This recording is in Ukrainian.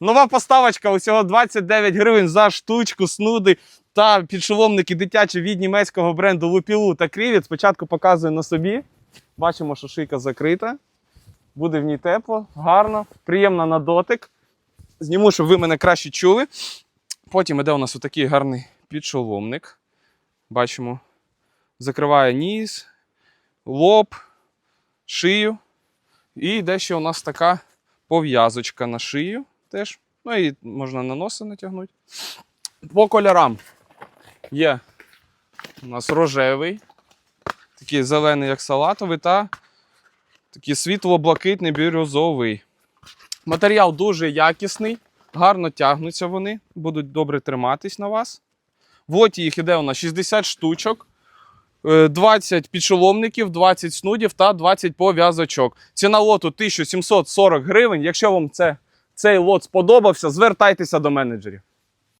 Нова поставочка усього 29 гривень за штучку, снуди та підшоломники дитячі від німецького бренду Лупілу та Крівіт. Спочатку показую на собі. Бачимо, що шийка закрита. Буде в ній тепло, гарно, приємно на дотик. Зніму, щоб ви мене краще чули. Потім іде у нас отакий гарний підшоломник. Бачимо, закриває ніс, лоб, шию. І йде ще у нас така пов'язочка на шию теж. Ну і можна на носи натягнути. По кольорам є у нас рожевий, такий зелений, як салатовий, та такий світло-блакитний бірюзовий. Матеріал дуже якісний, гарно тягнуться вони, будуть добре триматись на вас. В лоті їх іде у нас 60 штучок. е, 20 підшоломників, 20 снудів та 20 пов'язочок. Ціна лоту 1740 гривень. Якщо вам це, цей лот сподобався, звертайтеся до менеджерів.